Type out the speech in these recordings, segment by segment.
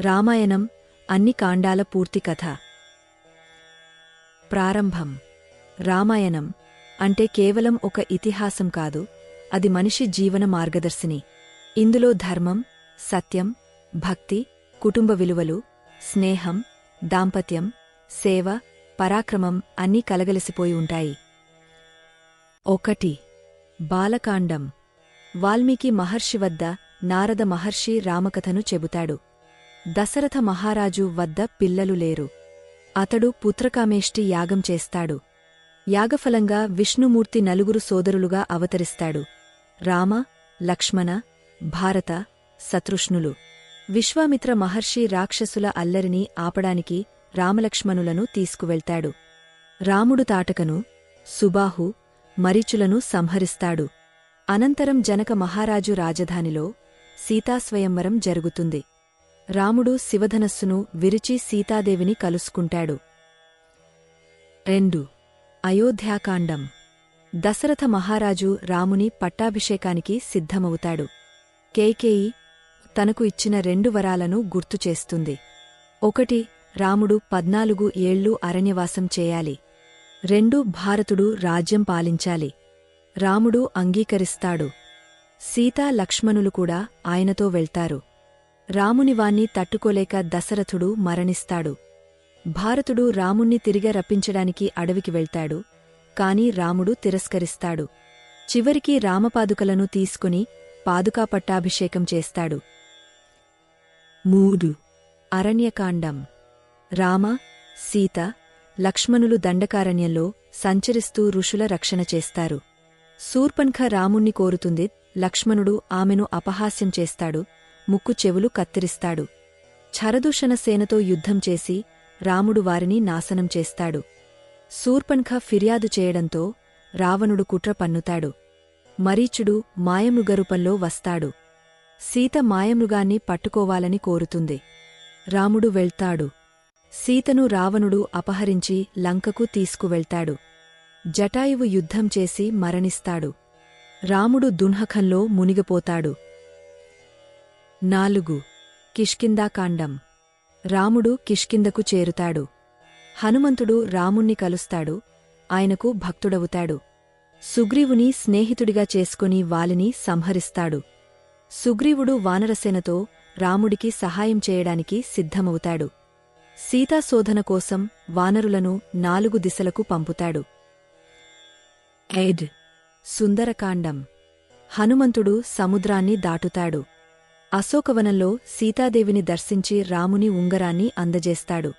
రామాయణం అన్ని కాండాల పూర్తి కథ. ప్రారంభం. రామాయణం అంటే కేవలం ఒక ఇతిహాసం కాదు అది మనిషి జీవన మార్గదర్శిని. ఇందులో ధర్మం సత్యం భక్తి కుటుంబ విలువలు స్నేహం దాంపత్యం సేవ పరాక్రమం అన్నీ కలగలిసిపోయి ఉంటాయి. ఒకటి. బాలకాండం. వాల్మీకి మహర్షి వద్ద నారద మహర్షి రామకథను చెబుతాడు. దశరథ మహారాజు వద్ద పిల్లలు లేరు. అతడు పుత్రకామేష్టి యాగం చేస్తాడు. యాగఫలంగా విష్ణుమూర్తి నలుగురు సోదరులుగా అవతరిస్తాడు. రామ లక్ష్మణ భారత శతృష్ణులు. విశ్వామిత్ర మహర్షి రాక్షసుల అల్లరిని ఆపడానికి రామలక్ష్మణులను తీసుకువెళ్తాడు. రాముడు తాటకను సుబాహు మరీచులను సంహరిస్తాడు. అనంతరం జనక మహారాజు రాజధానిలో సీతాస్వయంవరం జరుగుతుంది. రాముడు శివధనస్సును విరిచి సీతాదేవిని కలుసుకుంటాడు. రెండు. అయోధ్యాకాండం. దశరథ మహారాజు రాముని పట్టాభిషేకానికి సిద్ధమవుతాడు. కేకేయి తనకు ఇచ్చిన రెండు వరాలను గుర్తుచేస్తుంది ఒకటి రాముడు పద్నాలుగు ఏళ్ళు అరణ్యవాసం చేయాలి. రెండు భారతుడు రాజ్యం పాలించాలి. రాముడు అంగీకరిస్తాడు. సీతా లక్ష్మణులు కూడా ఆయనతో వెళ్తారు. రామునివాణ్ణి తట్టుకోలేక దశరథుడు మరణిస్తాడు. భారతుడు రాముణ్ణి తిరిగ రప్పించడానికి అడవికి వెళ్తాడు. కాని రాముడు తిరస్కరిస్తాడు. చివరికి రామపాదుకలను తీసుకుని పాదుకా పట్టాభిషేకం చేస్తాడు. మూడు. అరణ్యకాండం. రామ సీత లక్ష్మణులు దండకారణ్యంలో సంచరిస్తూ ఋషుల రక్షణ చేస్తారు. శూర్పన్ఖ రాముణ్ణి కోరుతుంది లక్ష్మణుడు ఆమెను అపహాస్యం చేస్తాడు ముక్కు చెవులు కత్తిరిస్తాడు. ఛరదూషణ సేనతో యుద్ధం చేసి రాముడు వారిని నాశనం చేస్తాడు. శూర్పణఖ ఫిర్యాదు చేయడంతో రావణుడు కుట్ర పన్నుతాడు. మరీచుడు మాయమృగరూపంలో వస్తాడు. సీత మాయమృగాన్ని పట్టుకోవాలని కోరుతుంది. రాముడు వెళ్తాడు. సీతను రావణుడు అపహరించి లంకకు తీసుకువెళ్తాడు. జటాయువు యుద్ధం చేసి మరణిస్తాడు. రాముడు దున్హఖంలో మునిగిపోతాడు. నాలుగు. కిష్కిందాకాండం రాముడు కిష్కిందకు చేరుతాడు. హనుమంతుడు రాముణ్ణి కలుస్తాడు. ఆయనకు భక్తుడవుతాడు. సుగ్రీవుని స్నేహితుడిగా చేసుకుని వాలిని సంహరిస్తాడు. సుగ్రీవుడు వానరసేనతో రాముడికి సహాయం చేయడానికి సిద్ధమవుతాడు. సీతాశోధన కోసం వానరులను నాలుగు దిశలకు పంపుతాడు. ఎయిడ్ సుందరకాండం. హనుమంతుడు సముద్రాన్ని దాటుతాడు. అశోకవనంలో సీతాదేవిని దర్శించి రాముని ఉంగరాన్ని అందజేస్తాడు.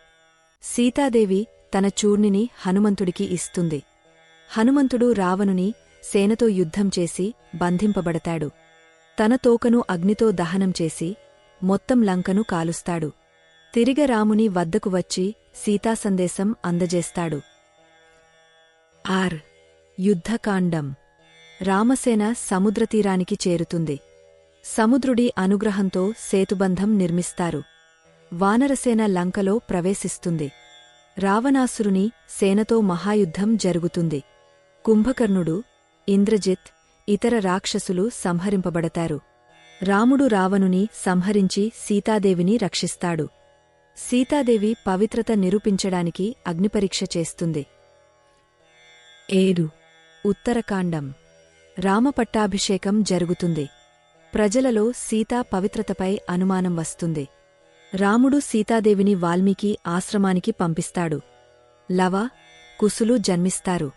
సీతాదేవి తన చూర్ణిని హనుమంతుడికి ఇస్తుంది. హనుమంతుడు రావణుని సేనతో యుద్ధం చేసి బంధింపబడతాడు. తన తోకను అగ్నితో దహనం చేసి మొత్తం లంకను కాలుస్తాడు. తిరిగ రాముని వద్దకు వచ్చి సీతాసందేశం అందజేస్తాడు. ఆర్. యుద్ధకాండం. రామసేన సముద్రతీరానికి చేరుతుంది. సముద్రుడి అనుగ్రహంతో సేతుబంధం నిర్మిస్తారు. వానరసేన లంకలో ప్రవేశిస్తుంది. రావణాసురుని సేనతో మహాయుద్ధం జరుగుతుంది. కుంభకర్ణుడు ఇంద్రజిత్ ఇతర రాక్షసులు సంహరింపబడతారు. రాముడు రావణుని సంహరించి సీతాదేవిని రక్షిస్తాడు. సీతాదేవి పవిత్రత నిరూపించడానికి అగ్నిపరీక్ష చేస్తుంది. ఏడు. ఉత్తరకాండం. రామపట్టాభిషేకం జరుగుతుంది. ప్రజలలో సీతా పవిత్రతపై అనుమానం వస్తుంది. రాముడు సీతాదేవిని వాల్మీకి ఆశ్రమానికి పంపిస్తాడు. లవ కుసులు జన్మిస్తారు.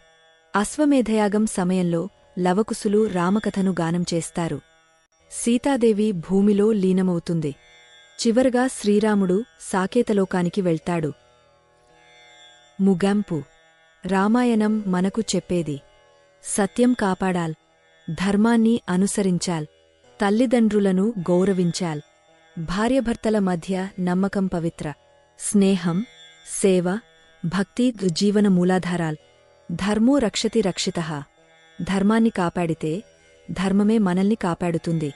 అశ్వమేధయాగం సమయంలో లవకుసులు రామకథను గానం చేస్తారు. సీతాదేవి భూమిలో లీనమవుతుంది. చివరగా శ్రీరాముడు సాకేతలోకానికి వెళ్తాడు. ముగంపు. రామాయణం మనకు చెప్పేది. సత్యం కాపాడాల్. ధర్మాన్ని అనుసరించాల్. తల్లిదండ్రులను గౌరవించాల్. భార్యభర్తల మధ్య నమ్మకం పవిత్ర. స్నేహం సేవ భక్తి జీవన మూలాధారాల్. ధర్మో రక్షతి రక్షిత. ధర్మాన్ని కాపాడితే ధర్మమే మనల్ని కాపాడుతుంది.